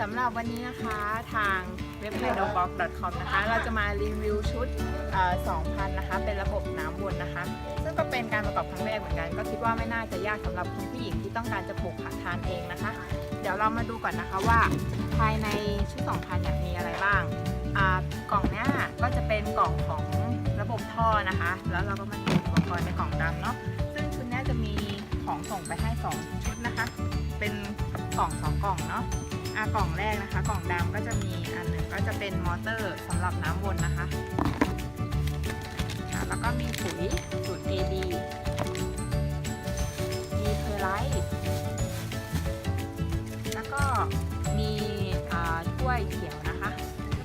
สำหรับวันนี้นะคะทางเว็บ p a d o b o x c o m นะคะ เราจะมารีวิวชุด 2,000 นะคะ เป็นระบบน้ำวนนะคะ ซึ่งก็เป็นการประกอบครั้งแรกเหมือนกัน ก็คิดว่าไม่น่าจะยากสำหรับคุณผู้หญิงที่ต้องการจะปลูกผักทานเองนะคะ เดี๋ยวเรามาดูก่อนนะคะว่า ภายในชุด 2,000เนี่ยมีอะไรบ้างอ่ากล่องเนี้ยก็จะเป็นกล่องของระบบท่อนะคะ แล้วเราก็มาเก็บอุปกรณ์ในกล่องดำเนาะ ซึ่งชุดนี้จะมีของส่งไปให้ 2 ชุดนะคะ เป็นกล่อง 2 กล่องเนาะ อะกล่องแรกนะคะ กล่องดำก็จะมีอันหนึ่งก็จะเป็นมอเตอร์สำหรับน้ำวนนะคะอะแล้วก็มีปุ๋ยสูตร AB มีเพอร์ไลท์แล้วก็มีถ้วยเขียวนะคะ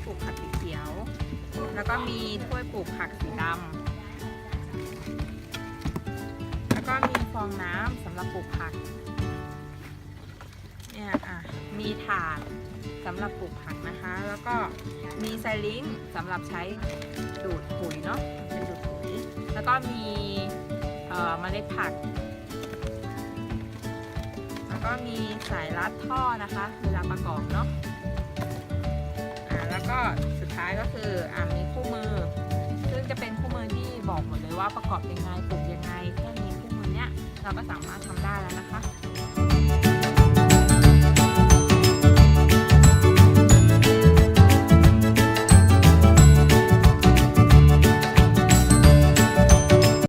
ปลูกผักสีเขียว แล้วก็มีถ้วยปลูกผักสีดำแล้วก็มีฟองน้ำสำหรับปลูกผักเนี่ยอะ มีถาดสำหรับปลูกผักนะคะ แล้วก็มีไซลิงสำหรับใช้ดูดปุ๋ยเนาะเป็นดูดปุ๋ย แล้วก็มีเมล็ดผัก แล้วก็มีสายรัดท่อนะคะ เวลาประกอบเนาะแล้วก็สุดท้ายก็คืออ่ามีคู่มือ ซึ่งจะเป็นคู่มือที่บอกหมดเลยว่าประกอบยังไงปลูกยังไงแค่มีคู่มือเนี้ยเราก็สามารถทำได้แล้วนะคะ